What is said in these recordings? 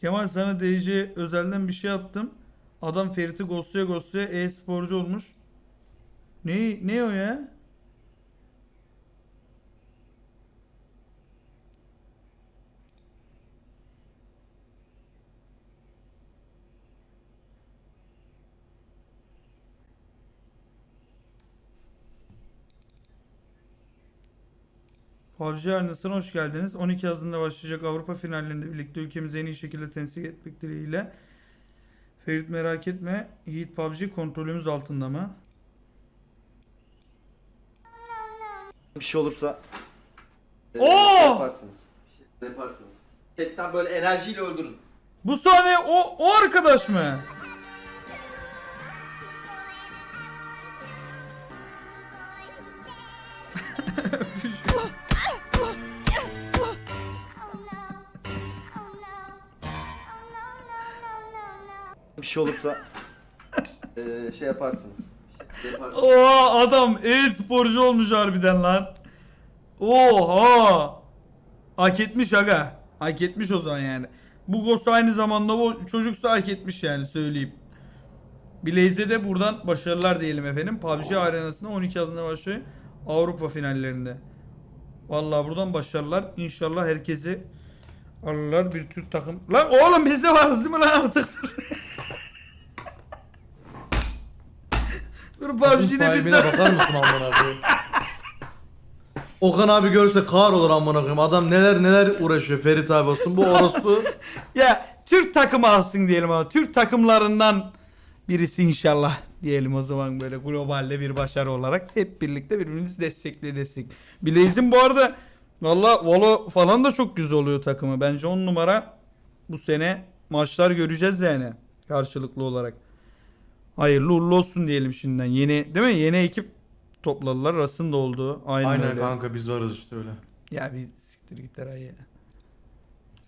Kemal sana DC özelden bir şey attım. Adam Ferit'i ghostluya ghostluya e-sporcu olmuş. Ne ne o ya? PUBG arenasına hoş geldiniz. 12 Haziran'da başlayacak Avrupa finallerinde birlikte ülkemizi en iyi şekilde temsil etmek dileğiyle. Ferit merak etme. Yiğit PUBG kontrolümüz altında mı? bir şey olursa e, Oo! yaparsınız. Şey yaparsınız. Chatten böyle enerjiyle öldürün. Bu sahne o, o arkadaş mı? Şey olursa e, şey yaparsınız. Şey yaparsınız. Oha adam e-sporcu olmuş harbiden lan. Oha. Hak etmiş aga. Hak etmiş o zaman yani. Bu Ghost aynı zamanda bu çocuksa hak etmiş yani söyleyeyim. Blaze'e de buradan başarılar diyelim efendim. PUBG arenasında 12 Haziran'da başlıyor. Avrupa finallerinde. Vallahi buradan başarılar. İnşallah herkesi alırlar bir Türk takım. Lan oğlum bizde varız değil mi lan artık? Dur PUBG'de sahibine bizde. bakar mısın amına koyayım? Okan abi görse kar olur amına koyayım. Adam neler neler uğraşıyor Ferit abi olsun. Bu orospu Ya Türk takımı alsın diyelim ama Türk takımlarından birisi inşallah diyelim o zaman böyle globalde bir başarı olarak hep birlikte birbirimizi destekle destek. Blaze'in bu arada valla Valo falan da çok güzel oluyor takımı. Bence 10 numara bu sene maçlar göreceğiz yani karşılıklı olarak. Hayırlı uğurlu olsun diyelim şimdiden. Yeni değil mi? Yeni ekip topladılar. Ras'ın da olduğu. Aynen, Aynen öyle. kanka biz varız işte öyle. Ya bir siktir git Eray ya.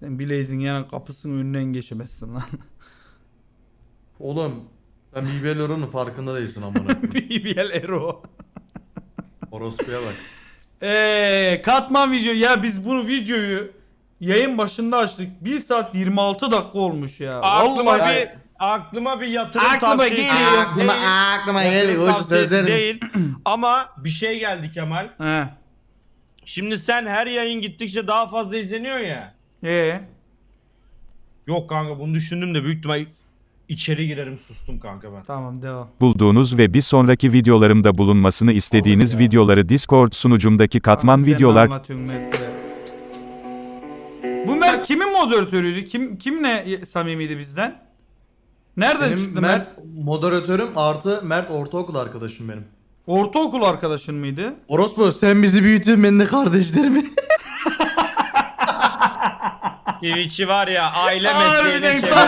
Sen Blaze'in yan kapısının önünden geçemezsin lan. Oğlum sen BBL oranın farkında değilsin amına. BBL Ero. Orospuya bak. Eee katman video. Ya biz bunu videoyu yayın başında açtık. 1 saat 26 dakika olmuş ya. Aklıma Vallahi bir aklıma bir yatırım Aklıma tavsiyesi geliyor. Aklıma değil, aklıma yatırım geliyor. Uç tavsiyesi sözlerim. değil. Ama bir şey geldi Kemal. He. Şimdi sen her yayın gittikçe daha fazla izleniyor ya. Ee. Yok kanka bunu düşündüm de büyük ihtimal içeri girerim sustum kanka ben. Tamam devam. bulduğunuz ve bir sonraki videolarımda bulunmasını istediğiniz ya. videoları Discord sunucumdaki katman Tamam, sen videolar anlatıyorsun. Bu Mert kimin moderatörüydü? Kim kimle samimiydi bizden? Nereden Benim çıktı Mert? Mert moderatörüm artı Mert ortaokul arkadaşım benim. Ortaokul arkadaşın mıydı? Orospu sen bizi büyütün ben de kardeşlerimi. Twitch'i var ya aile Harbiden mesleğine çevirdim.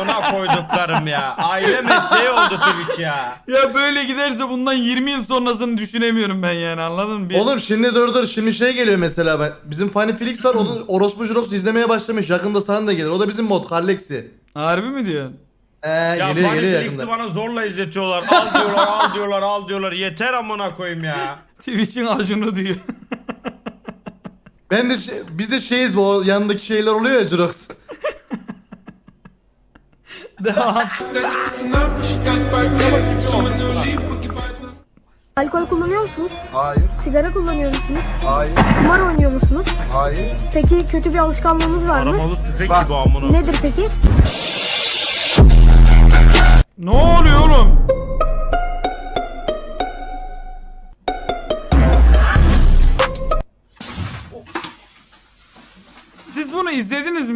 Amına koyduklarım ya. Aile mesleği oldu Twitch ya. Ya böyle giderse bundan 20 yıl sonrasını düşünemiyorum ben yani anladın mı? Bir- Oğlum şimdi dur dur şimdi şey geliyor mesela ben. Bizim Funny Felix var o da Orospu Jurox izlemeye başlamış. Yakında sana da gelir. O da bizim mod Kallex'i. Harbi mi diyorsun? Ee, Ya geliyor geliyor yakında. bana zorla izletiyorlar. Al diyorlar, al diyorlar, al diyorlar. Yeter amına koyayım ya. Twitch'in acunu diyor. Ben de şey, biz de şeyiz bu yanındaki şeyler oluyor ya Jurox. Devam. Alkol kullanıyor musunuz? Hayır, Sigara kullanıyor musunuz? hayır, Kumar oynuyor musunuz? hayır. Peki kötü bir alışkanlığınız var mı? Aramalı tüfek gibi amına. Nedir peki?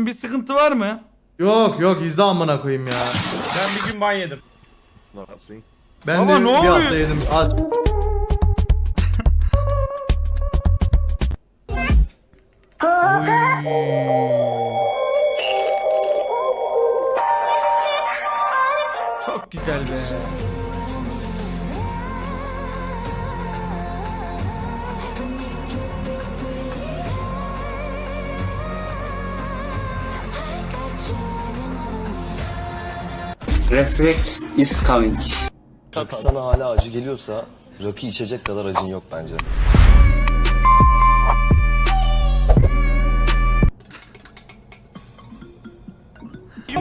Bir sıkıntı var mı? Yok yok izle amına koyayım ya. Ben bir gün ban yedim. Ben Baba, de ne bir oluyor? hafta yedim. Aç. Çok güzel be. Reflex is coming. Rakı sana hala acı geliyorsa rakı içecek kadar acın yok bence.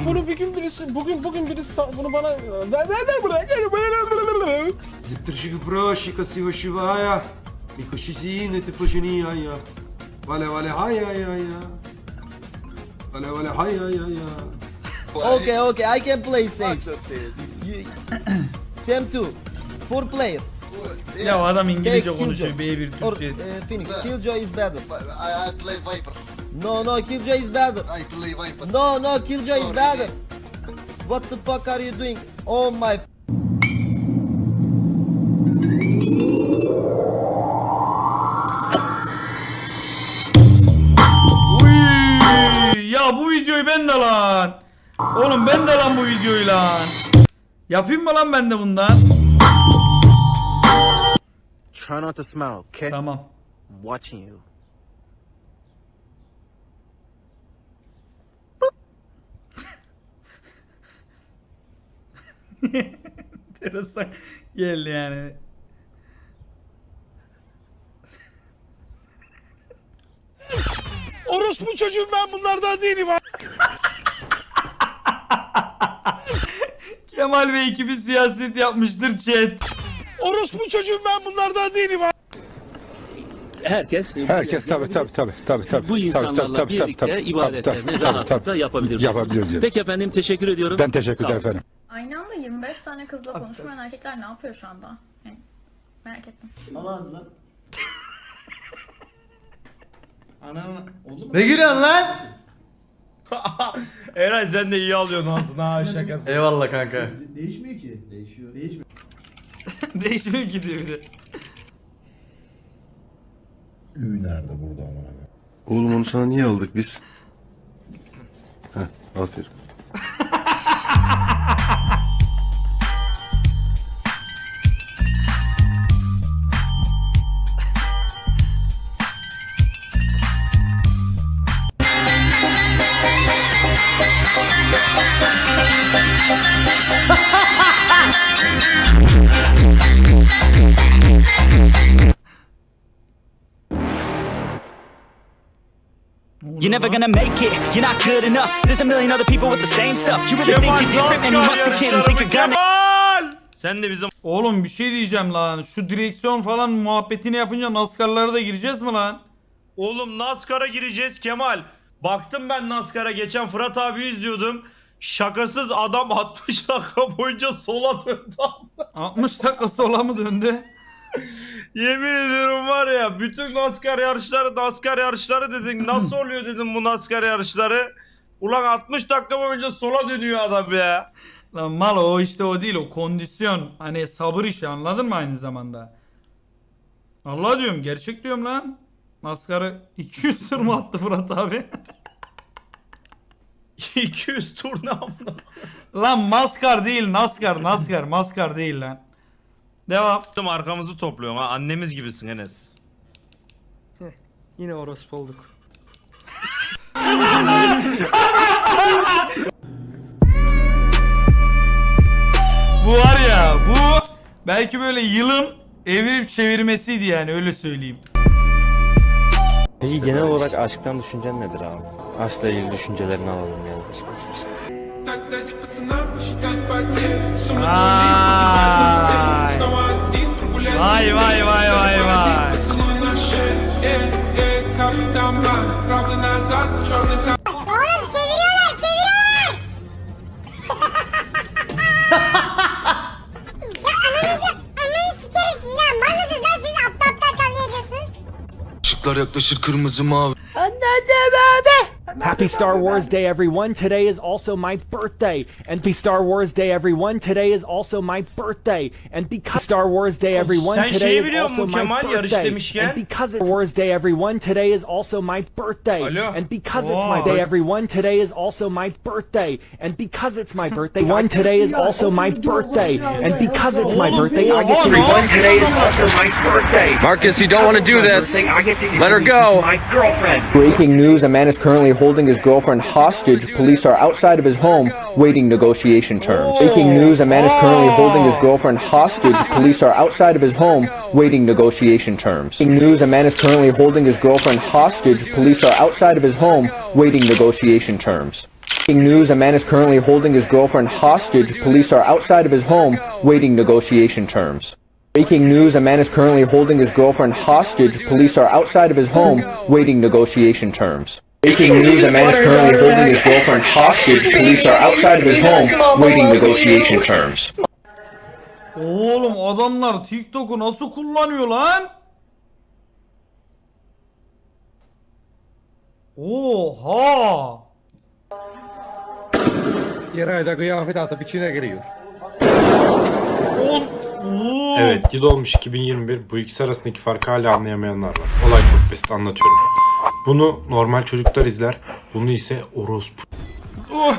bunu bir gün birisi bugün bugün birisi ta- bunu bana ver ver ver buraya gel Ziptirşi proşi kasiva şivaya. Nikoşi zine tifuşini ya ya. Vale vale hay hay hay ya. Vale vale hay hay hay ya. Okay, okay, I can play Sage. You- Sam 2. Four player. Ya adam İngilizce Take konuşuyor Killjoy. B1 Or Türkçe. uh, Phoenix. Killjoy is better. I, I play Viper. No, no, Killjoy is better. I play Viper. No, no, Killjoy is better. What the fuck are you doing? Oh my. Oğlum ben de lan bu videoyu lan. Yapayım mı lan ben de bundan? Try not to smile, okay? Tamam. I'm watching you. Enteresan geldi yani. Orospu çocuğum ben bunlardan değilim. Kemal Bey ekibi siyaset yapmıştır chat. Orospu çocuğum ben bunlardan değilim ha. Herkes, Herkes tabi tabi tabi tabi tabi. bu insanlarla birlikte ibadetlerini rahatlıkla yapabilir. Yapabilir diyor. Peki efendim teşekkür ediyorum. Ben teşekkür Sağ ederim olun. efendim. Aynı anda 25 tane kızla konuşmayan erkekler ne yapıyor şu anda? Yani merak ettim. Ne gülüyorsun lan? Eren sen de iyi alıyorsun ağzına ha şakası. Eyvallah kanka. Değişmiyor ki diyor bir de. Oğlum onu sana niye aldık biz? Heh, aferin. You're never gonna make it. You're not good enough. There's a million other people with the same stuff. You really think you're different and you must be kidding. Think you're gonna Kemal! Sen de bizim Oğlum bir şey diyeceğim lan. Şu direksiyon falan muhabbetini yapınca NASCAR'lara da gireceğiz mi lan? Oğlum NASCAR'a gireceğiz Kemal. Baktım ben NASCAR'a geçen Fırat abi izliyordum. Şakasız adam 60 dakika boyunca sola döndü. 60 dakika sola mı döndü? Yemin ediyorum var ya bütün NASCAR yarışları NASCAR yarışları dedin. Nasıl oluyor dedim bu NASCAR yarışları. Ulan 60 dakika boyunca sola dönüyor adam ya. Lan mal o işte o değil o kondisyon. Hani sabır işi anladın mı aynı zamanda? Allah diyorum gerçek diyorum lan. NASCAR'ı 200 tur mu attı Fırat abi? 200 tur ne amına. lan maskar değil NASCAR NASCAR maskar değil lan. Devam. Yaptım arkamızı topluyorum ha annemiz gibisin Enes. Yine orospu olduk. Bu var ya bu belki böyle yılın evirip çevirmesiydi yani öyle söyleyeyim. Peki genel olarak aşktan düşüncen nedir abi? Aşkla ilgili düşüncelerini alalım yani. Vay vay vay vay vay. Oğlum seviyorlar seviyorlar. ya ananızı ananı sikeriz siz lan. Malısınız lan siz aptal aptal kavga ediyorsunuz. Işıklar yaklaşır kırmızı mavi. Happy Star Wars Day, everyone. Today is also my birthday. And happy Star Wars Day, everyone. Today is also my birthday. And because Star Wars Day, everyone. sen Today şeyi is biliyor also musun my Kemal, yarış birthday. demişken? And because it's Wars Day, everyone. Today is also my birthday. Alo. And because it's my Vay. day, everyone. Today is also my birthday. And because it's my birthday, one today is also my birthday. And because it's my birthday, I get to one today is also my birthday. Marcus, you don't want to do this. Let her go. My girlfriend. Breaking news, a man is currently holding his girlfriend hostage. Police are outside of his home waiting negotiation terms. Breaking news, a man is currently holding his girlfriend hostage. Police are outside of his home waiting negotiation terms. Breaking news, a man is currently holding his girlfriend hostage. Police are outside of his home waiting negotiation terms. Breaking news a man is currently holding his girlfriend hostage. Police are outside of his home waiting negotiation terms. Breaking news a man is currently holding his girlfriend hostage. Police are outside of his home waiting negotiation terms. Breaking news a man is currently holding his girlfriend hostage. Police are outside of his home waiting negotiation terms. Oğlum adamlar TikTok'u nasıl kullanıyor lan? Oha! Bir ayda kıyafet atıp içine giriyor. Evet yıl olmuş 2021 bu ikisi arasındaki farkı hala anlayamayanlar var. Olay çok basit anlatıyorum. Bunu normal çocuklar izler. Bunu ise orospu Oh.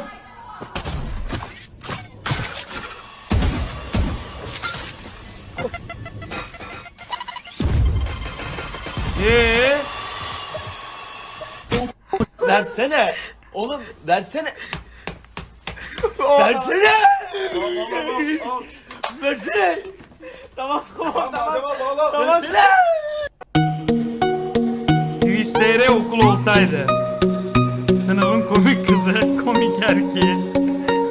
Ee? Versene. Oğlum versene. versene. versene. Tamam tamam tamam. Tamam. Versene. Twitch.tr okul olsaydı. Sınıfın komik kızı, komik erkeği.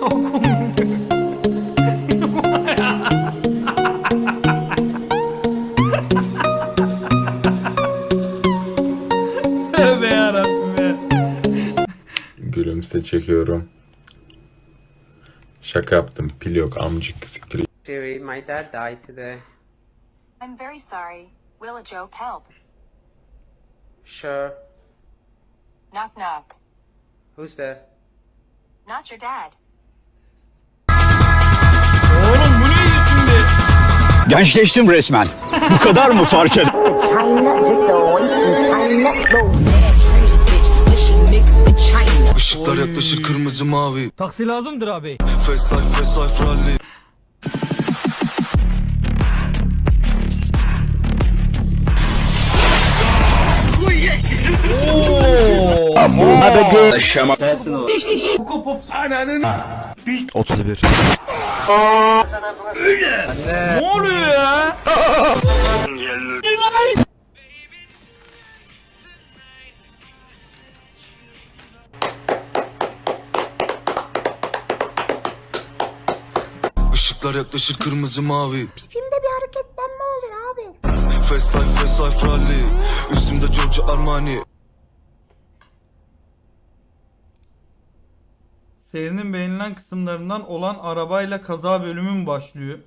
Okul. Tövbe yarabbim ya. Gülümse çekiyorum. Şaka yaptım. Pil yok amcık siktir. Siri, my dad died today. I'm very sorry. Will a joke help? Sure. Knock knock. Who's there? Not your dad. Oğlum bu neydi şimdi? Gençleştim resmen. Bu kadar mı fark eder? Işıklar yaklaşır kırmızı mavi. Taksi lazımdır abi. Fast life, fast life rally. Coco Pops. Ne oluyor ya? Işıklar yaklaşır kırmızı mavi. Filmde bir hareketlenme oluyor abi. Fast life, fast life rally. Üstümde Giorgio Armani. Serinin beğenilen kısımlarından olan arabayla kaza bölümü mü başlıyor?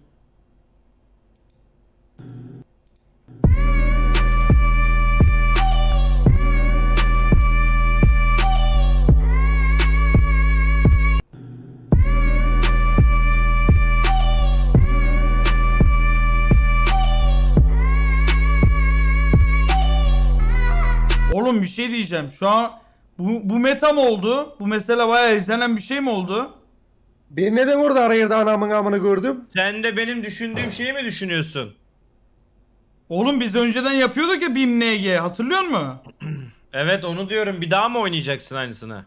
Oğlum bir şey diyeceğim. Şu an bu, bu meta mı oldu? Bu mesela bayağı izlenen bir şey mi oldu? Ben neden orada arayırdı anamın amını gördüm? Sen de benim düşündüğüm şeyi mi düşünüyorsun? Oğlum biz önceden yapıyorduk ya BİM NG hatırlıyor musun? Evet onu diyorum. Bir daha mı oynayacaksın aynısını?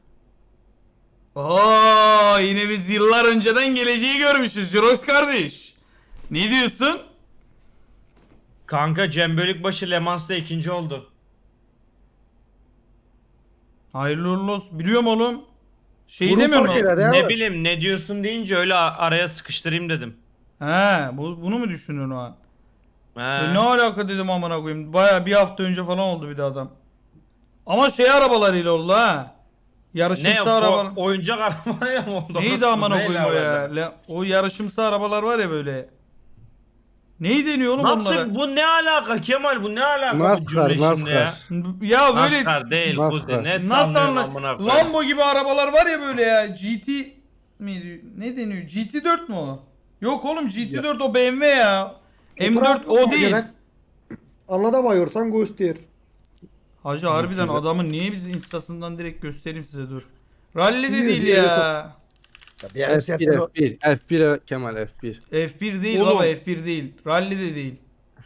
Oo yine biz yıllar önceden geleceği görmüşüz Jirox kardeş. Ne diyorsun? Kanka Cem Bölükbaşı Le Mans'ta ikinci oldu. Hayırlı uğurlu olsun. Biliyorum oğlum. Şey Burun demiyor farkıyla mu? değil Ne bileyim ne diyorsun deyince öyle a- araya sıkıştırayım dedim. He bu, bunu mu düşünüyorsun o an? He. E, ne alaka dedim amına koyayım. Baya bir hafta önce falan oldu bir de adam. Ama şey arabalarıyla oldu ha. Ne Yarışımsı o arabalar. oyuncak araba ya mı oldu? Neydi amına Neyle koyayım o ya? alakalı? Le- O yarışımsı arabalar var ya böyle. Neyi deniyor oğlum onlara? Nasıl bu ne alaka Kemal bu ne alaka bu NASCAR, cümle şimdi ya? NASCAR. Ya böyle NASCAR değil NASCAR. kuzi ne sanıyorsun amına koyayım? Lambo gibi arabalar var ya böyle ya. GT miydi? Ne deniyor? GT4 mu o? Yok oğlum GT4 o BMW ya. M4 o değil. Anlatamıyorsan göster. Hacı harbiden adamın niye biz instasından direkt göstereyim size dur. Rally de Değil, değil değil. ya. F1 F1 F1 Kemal F1. F1 değil Oğlum. baba F1 değil. Rally de değil.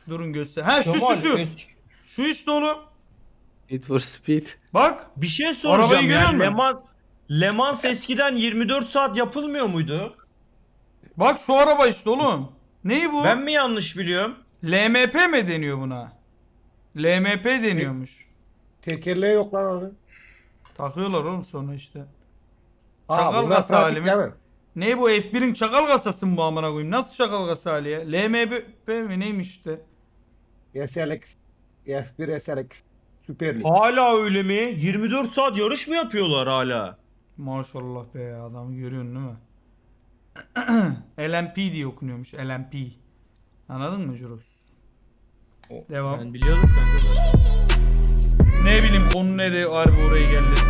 Durun göster. Ha şu şu şu. Şu işte oğlum. Need for Speed. Bak. Bir şey Arabayı soracağım görüyor ya. musun? Le Mans, Le Mans eskiden 24 saat yapılmıyor muydu? Bak şu araba işte oğlum. Neyi bu? Ben mi yanlış biliyorum? LMP mi deniyor buna? LMP deniyormuş. Tekerleği yok lan abi. Takıyorlar oğlum sonra işte. Çakal kasa hali mi? Ne bu F1'in çakal kasası mı bu amına koyayım? Nasıl çakal kasa hali ya? LMB mi neymiş işte? SLX. F1 SLX. Süper Lig. Hala öyle mi? 24 saat yarış mı yapıyorlar hala? Maşallah be adamı görüyorsun değil mi? LMP diye okunuyormuş LMP. Anladın mı Jurox? Devam. Ben biliyordum kanka. Ne bileyim konu nereye harbi oraya geldi.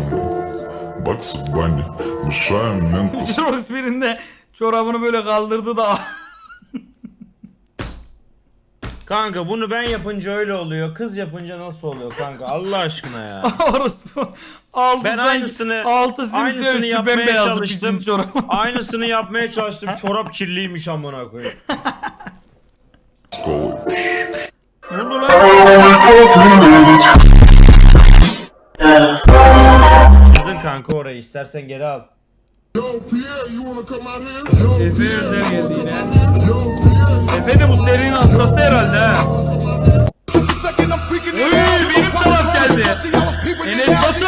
down. Bugs Bunny, Müşahin Mental. Jones birinde çorabını böyle kaldırdı da Kanka bunu ben yapınca öyle oluyor. Kız yapınca nasıl oluyor kanka? Allah aşkına ya. orospu altı Ben aynısını altı aynısını yapmaya çalıştım. aynısını yapmaya çalıştım. Çorap kirliymiş amına koyayım. Ne oldu lan? Kanka orayı. İstersen geri al. Efe özel geldi yine. Efe de bu serinin hastası herhalde ha. Oy benim taraf geldi. Enes Batur.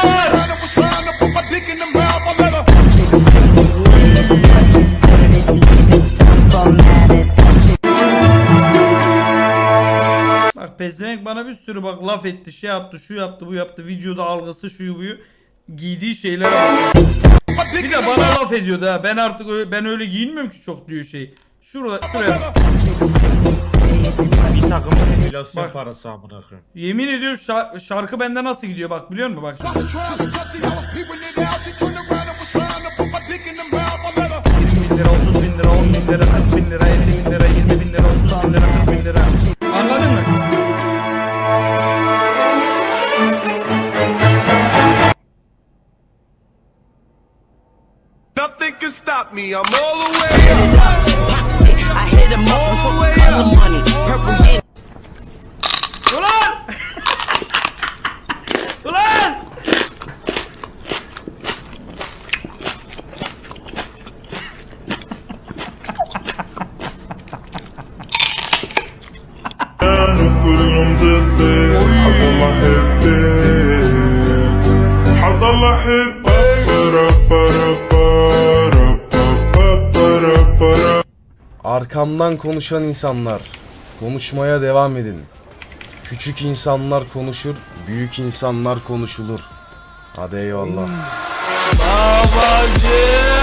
Bak Pezevenk bana bir sürü bak laf etti, şey yaptı, şu yaptı, bu yaptı, videoda algısı şuyu buyu giydiği şeylere bak. Bir de bana laf ediyordu ha. Ben artık öyle, ben öyle giyinmiyorum ki çok diyor şey. Şurada şuraya. Bir takım enflasyon Bak. parası amına koyayım. Yemin ediyorum şa- şarkı bende nasıl gidiyor bak biliyor musun? Bak şimdi. 20 bin lira, 30 bin lira, 10 bin lira, 40 bin lira, 50 bin lira, 20 bin lira, 30 bin lira, 40 bin lira. Stop me, I'm all the way up Arkamdan konuşan insanlar, konuşmaya devam edin. Küçük insanlar konuşur, büyük insanlar konuşulur. Hadi eyvallah. Babacığım!